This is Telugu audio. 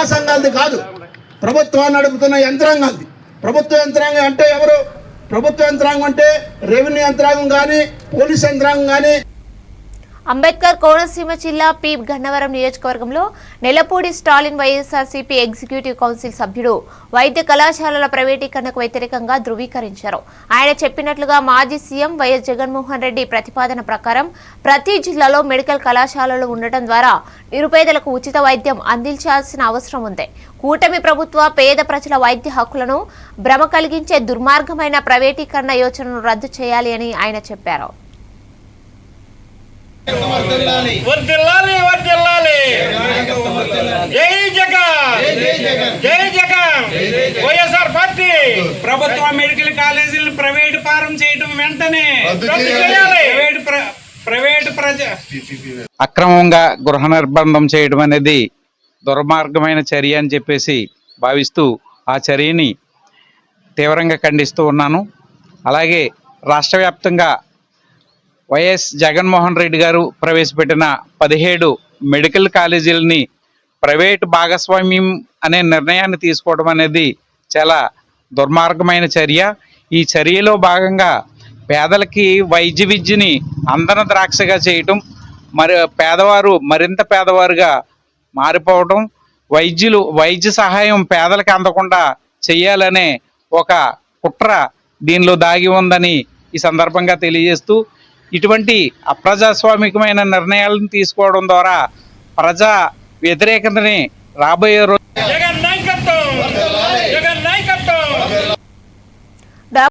ప్రజా సంఘాలది కాదు. ప్రభుత్వాన్ని నడుపుతున్న యంత్రాంగాలది. ప్రభుత్వ యంత్రాంగం అంటే ఎవరు? ప్రభుత్వ యంత్రాంగం అంటే రెవెన్యూ యంత్రాంగం కానీ పోలీస్ యంత్రాంగం కానీ అంబేద్కర్ కోనసీమ జిల్లా పి గన్నవరం నియోజకవర్గంలో Nelapudi Stalin YSRCP executive council సభ్యుడు వైద్య కళాశాలల ప్రైవేటీకరణకు వ్యతిరేకంగా ధృవీకరించారు. ఆయన చెప్పినట్లుగా మాజీ సీఎం వైఎస్ జగన్మోహన్ రెడ్డి ప్రతిపాదన ప్రకారం ప్రతి జిల్లాలో మెడికల్ కళాశాలలు ఉండటం ద్వారా నిరుపేదలకు ఉచిత వైద్యం అందించాల్సిన అవసరం ఉంది. కూటమి ప్రభుత్వ పేద ప్రజల వైద్య హక్కులను భ్రమ కలిగించే దుర్మార్గమైన ప్రైవేటీకరణ యోచనను రద్దు చేయాలి అని ఆయన చెప్పారు. వర్దిల్లాలి. వర్దిల్లాలి జై జగన్. జై జగన్. వైఎస్ఆర్ పార్టీ ప్రభుత్వ మెడికల్ కాలేజీలను ప్రైవేట్ పారం చేయడం వెంటనే. ప్రైవేట్ ప్ర- ప్రైవేట్ ప్రజ అక్రమంగా గృహ నిర్బంధం చేయడం అనేది దుర్మార్గమైన చర్య అని చెప్పేసి భావిస్తూ ఆ చర్యని తీవ్రంగా ఖండిస్తూ ఉన్నాను. అలాగే రాష్ట్ర వ్యాప్తంగా వైఎస్ జగన్మోహన్ రెడ్డి గారు ప్రవేశపెట్టిన పదిహేడు మెడికల్ కాలేజీలని ప్రైవేట్ భాగస్వామ్యం అనే నిర్ణయాన్ని తీసుకోవడం అనేది చాలా దుర్మార్గమైన చర్య. ఈ చర్యలో భాగంగా పేదలకి వైద్య విద్యని అందన ద్రాక్షగా చేయటం మరి పేదవారు మరింత పేదవారుగా మారిపోవడం వైద్యులు వైద్య సహాయం పేదలకు అందకుండా చేయాలనే ఒక కుట్ర దీనిలో దాగి ఉందని ఈ సందర్భంగా తెలియజేస్తూ ఇటువంటి అప్రజాస్వామికమైన నిర్ణయాలను తీసుకోవడం ద్వారా ప్రజా వ్యతిరేకతని రాబోయే రోజు